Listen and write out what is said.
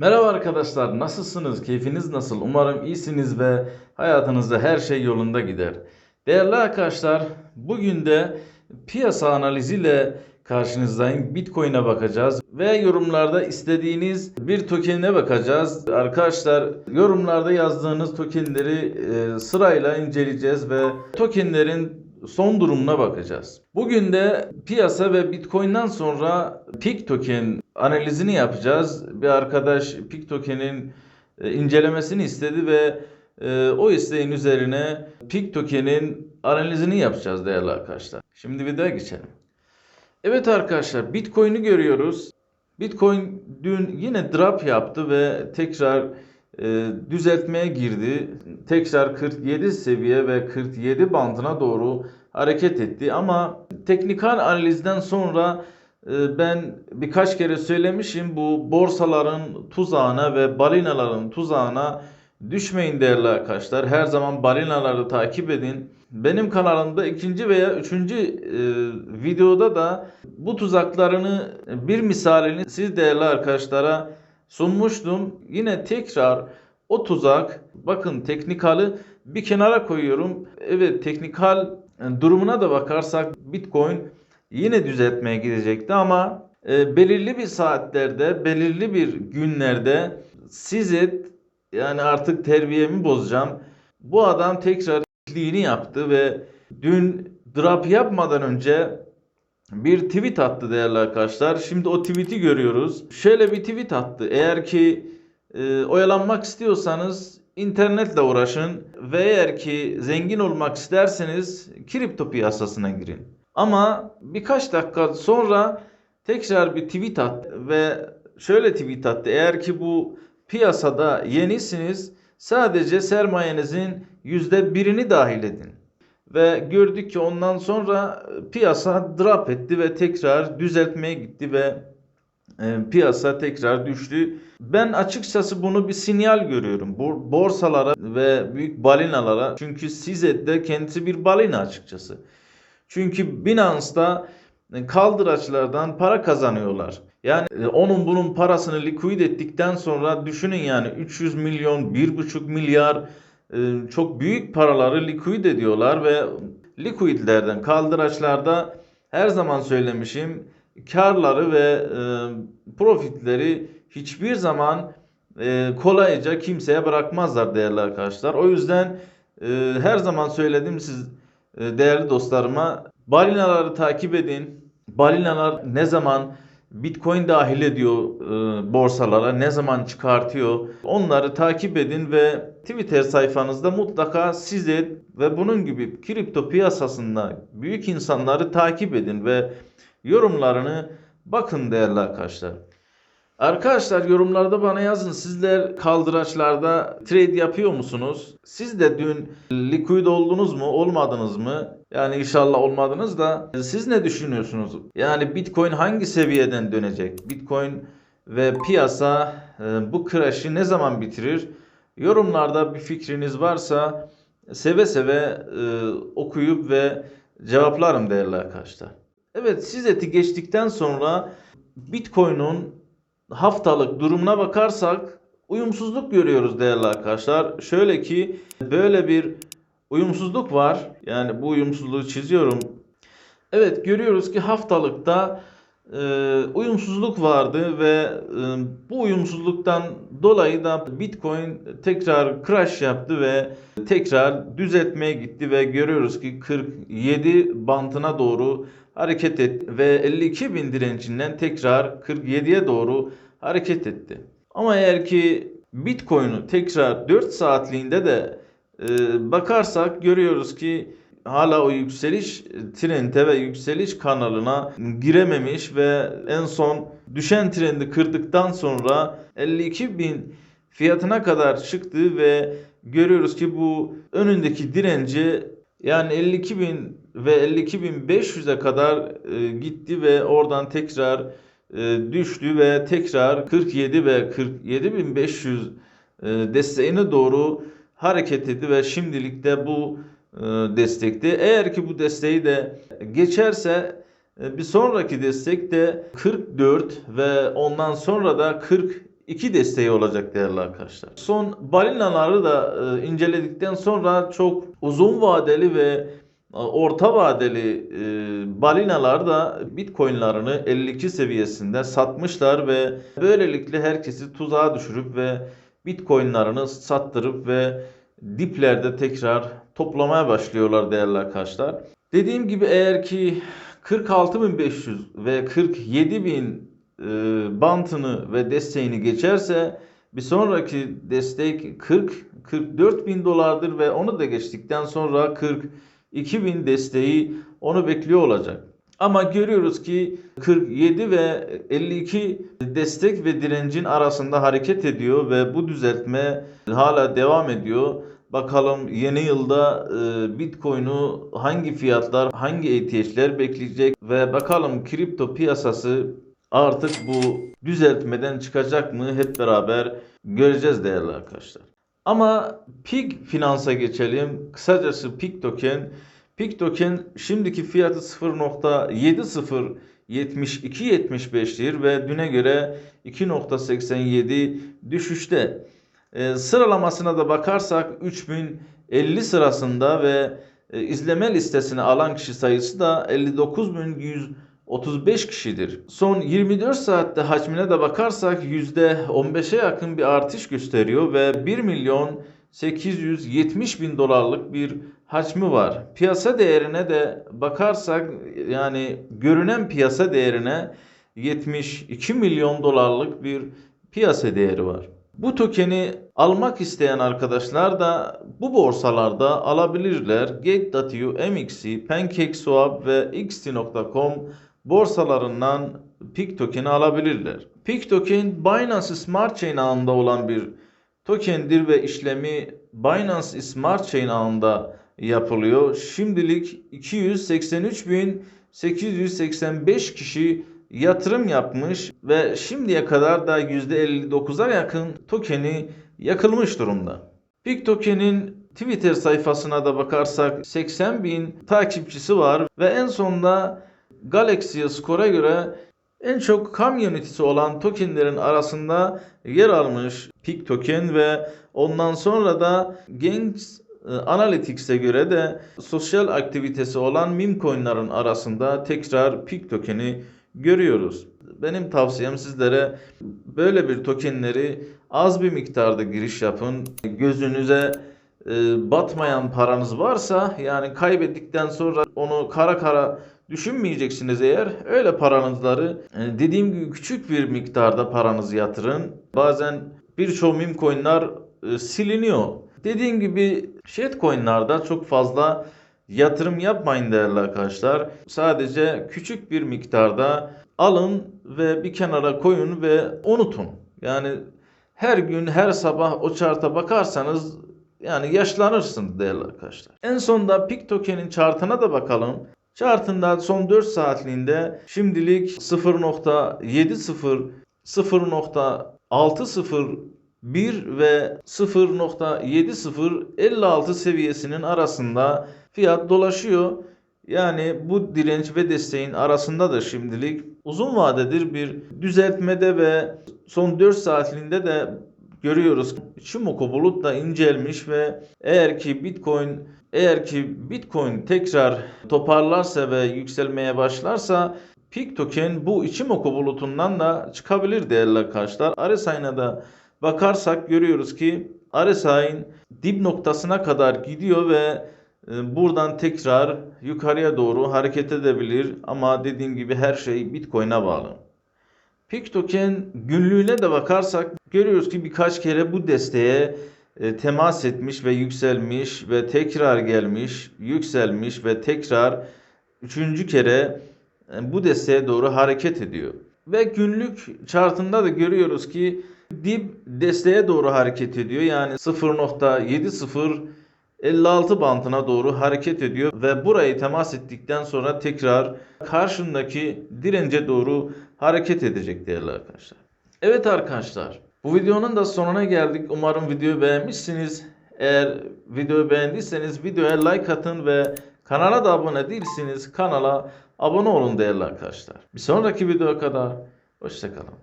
Merhaba arkadaşlar, nasılsınız? Keyfiniz nasıl? Umarım iyisiniz ve hayatınızda her şey yolunda gider. Değerli arkadaşlar, bugün de piyasa analiziyle karşınızdayım. Bitcoin'e bakacağız ve yorumlarda istediğiniz bir token'e bakacağız. Arkadaşlar, yorumlarda yazdığınız tokenleri e, sırayla inceleyeceğiz ve tokenlerin son durumuna bakacağız. Bugün de piyasa ve Bitcoin'den sonra PIK token analizini yapacağız. Bir arkadaş PIK token'in e, incelemesini istedi ve e, o isteğin üzerine PIK token'in analizini yapacağız değerli arkadaşlar. Şimdi videoya geçelim. Evet arkadaşlar Bitcoin'i görüyoruz. Bitcoin dün yine drop yaptı ve tekrar düzeltmeye girdi. Tekrar 47 seviye ve 47 bandına doğru hareket etti. Ama teknikal analizden sonra e, ben birkaç kere söylemişim bu borsaların tuzağına ve balinaların tuzağına düşmeyin değerli arkadaşlar. Her zaman balinaları takip edin. Benim kanalımda ikinci veya üçüncü e, videoda da bu tuzaklarını bir misalini siz değerli arkadaşlara sunmuştum. Yine tekrar o tuzak bakın teknikali bir kenara koyuyorum. Evet teknikal e, durumuna da bakarsak Bitcoin yine düzeltmeye gidecekti ama e, belirli bir saatlerde, belirli bir günlerde size yani artık terbiyemi bozacağım. Bu adam tekrar yaptı ve dün drop yapmadan önce bir tweet attı değerli arkadaşlar. Şimdi o tweet'i görüyoruz. Şöyle bir tweet attı. Eğer ki e, oyalanmak istiyorsanız internetle uğraşın ve eğer ki zengin olmak isterseniz kripto piyasasına girin. Ama birkaç dakika sonra tekrar bir tweet attı ve şöyle tweet attı. Eğer ki bu piyasada yenisiniz sadece sermayenizin yüzde birini dahil edin. Ve gördük ki ondan sonra piyasa drop etti ve tekrar düzeltmeye gitti ve e, piyasa tekrar düştü. Ben açıkçası bunu bir sinyal görüyorum. Borsalara ve büyük balinalara. Çünkü Sizet de kendisi bir balina açıkçası. Çünkü Binance'da kaldıraçlardan para kazanıyorlar. Yani e, onun bunun parasını likvid ettikten sonra düşünün yani 300 milyon, 1,5 milyar e, çok büyük paraları likvid ediyorlar ve likvidlerden, kaldıraçlarda her zaman söylemişim karları ve e, profitleri hiçbir zaman e, kolayca kimseye bırakmazlar değerli arkadaşlar. O yüzden e, her zaman söyledim siz değerli dostlarıma balinaları takip edin. Balinalar ne zaman Bitcoin dahil ediyor borsalara, ne zaman çıkartıyor onları takip edin ve Twitter sayfanızda mutlaka size ve bunun gibi kripto piyasasında büyük insanları takip edin ve yorumlarını bakın değerli arkadaşlar. Arkadaşlar yorumlarda bana yazın. Sizler kaldıraçlarda trade yapıyor musunuz? Siz de dün liquid oldunuz mu, olmadınız mı? Yani inşallah olmadınız da siz ne düşünüyorsunuz? Yani Bitcoin hangi seviyeden dönecek? Bitcoin ve piyasa e, bu crash'i ne zaman bitirir? Yorumlarda bir fikriniz varsa seve seve e, okuyup ve cevaplarım değerli arkadaşlar. Evet siz eti geçtikten sonra Bitcoin'un haftalık durumuna bakarsak uyumsuzluk görüyoruz değerli arkadaşlar. Şöyle ki böyle bir uyumsuzluk var. Yani bu uyumsuzluğu çiziyorum. Evet görüyoruz ki haftalıkta e, uyumsuzluk vardı ve e, bu uyumsuzluktan dolayı Bitcoin tekrar crash yaptı ve tekrar düzeltmeye gitti ve görüyoruz ki 47 bantına doğru hareket etti ve 52 bin direncinden tekrar 47'ye doğru hareket etti. Ama eğer ki Bitcoin'u tekrar 4 saatliğinde de e, bakarsak görüyoruz ki hala o yükseliş trende ve yükseliş kanalına girememiş ve en son düşen trendi kırdıktan sonra 52 bin fiyatına kadar çıktı ve görüyoruz ki bu önündeki direnci yani 52 bin ve 52.500'e kadar e, gitti ve oradan tekrar e, düştü ve tekrar 47 ve 47.500 e, desteğine doğru hareket etti ve şimdilik de bu e, destekte. Eğer ki bu desteği de geçerse e, bir sonraki destek de 44 ve ondan sonra da 40 2 desteği olacak değerli arkadaşlar. Son balinaları da e, inceledikten sonra çok uzun vadeli ve orta vadeli balinalar da bitcoinlarını 52 seviyesinde satmışlar ve böylelikle herkesi tuzağa düşürüp ve bitcoinlarını sattırıp ve diplerde tekrar toplamaya başlıyorlar değerli arkadaşlar. Dediğim gibi eğer ki 46.500 ve 47.000 e, bantını ve desteğini geçerse bir sonraki destek 40 44 bin dolardır ve onu da geçtikten sonra 42 bin desteği onu bekliyor olacak. Ama görüyoruz ki 47 ve 52 destek ve direncin arasında hareket ediyor ve bu düzeltme hala devam ediyor. Bakalım yeni yılda e, Bitcoin'u hangi fiyatlar, hangi ETH'ler bekleyecek ve bakalım kripto piyasası artık bu düzeltmeden çıkacak mı hep beraber göreceğiz değerli arkadaşlar. Ama Pig Finans'a geçelim. Kısacası Pig Token. Pig Token şimdiki fiyatı 0.707275'tir ve düne göre 2.87 düşüşte. E, sıralamasına da bakarsak 3050 sırasında ve e, izleme listesine alan kişi sayısı da 59.135 kişidir. Son 24 saatte hacmine de bakarsak %15'e yakın bir artış gösteriyor ve 1 milyon 870 bin dolarlık bir hacmi var. Piyasa değerine de bakarsak yani görünen piyasa değerine 72 milyon dolarlık bir piyasa değeri var. Bu tokeni almak isteyen arkadaşlar da bu borsalarda alabilirler. Gate.io, MXC, PancakeSwap ve XT.com borsalarından PIK tokeni alabilirler. PIK token Binance Smart Chain ağında olan bir tokendir ve işlemi Binance Smart Chain ağında yapılıyor. Şimdilik 283.885 kişi yatırım yapmış ve şimdiye kadar da %59'a yakın tokeni yakılmış durumda. Pik tokenin Twitter sayfasına da bakarsak 80 bin takipçisi var ve en sonunda Galaxy Score'a göre en çok community'si olan tokenlerin arasında yer almış Pik token ve ondan sonra da Genç Analytics'e göre de sosyal aktivitesi olan meme coin'ların arasında tekrar Pik tokeni görüyoruz. Benim tavsiyem sizlere böyle bir tokenleri az bir miktarda giriş yapın. Gözünüze e, batmayan paranız varsa yani kaybettikten sonra onu kara kara düşünmeyeceksiniz eğer öyle paranızları e, dediğim gibi küçük bir miktarda paranızı yatırın. Bazen birçok meme coin'ler e, siliniyor. Dediğim gibi shitcoin'larda çok fazla yatırım yapmayın değerli arkadaşlar. Sadece küçük bir miktarda alın ve bir kenara koyun ve unutun. Yani her gün her sabah o charta bakarsanız yani yaşlanırsınız değerli arkadaşlar. En sonda Pik Token'in chartına da bakalım. Chartında son 4 saatliğinde şimdilik 0.70 0.60 1 ve 0.7056 seviyesinin arasında fiyat dolaşıyor. Yani bu direnç ve desteğin arasında da şimdilik uzun vadedir bir düzeltmede ve son 4 saatliğinde de görüyoruz. Shimoku bulut da incelmiş ve eğer ki Bitcoin eğer ki Bitcoin tekrar toparlarsa ve yükselmeye başlarsa Peak token bu Ichimoku bulutundan da çıkabilir değerli arkadaşlar. RSI'na da bakarsak görüyoruz ki RSI'nin dip noktasına kadar gidiyor ve e, buradan tekrar yukarıya doğru hareket edebilir ama dediğim gibi her şey Bitcoin'e bağlı. Peak token günlüğüne de bakarsak görüyoruz ki birkaç kere bu desteğe e, temas etmiş ve yükselmiş ve tekrar gelmiş, yükselmiş ve tekrar üçüncü kere e, bu desteğe doğru hareket ediyor. Ve günlük chartında da görüyoruz ki dip desteğe doğru hareket ediyor. Yani 0.7056 bantına doğru hareket ediyor ve burayı temas ettikten sonra tekrar karşındaki dirence doğru hareket edecek değerli arkadaşlar. Evet arkadaşlar bu videonun da sonuna geldik. Umarım videoyu beğenmişsiniz. Eğer videoyu beğendiyseniz videoya like atın ve kanala da abone değilseniz kanala abone olun değerli arkadaşlar. Bir sonraki videoya kadar hoşçakalın.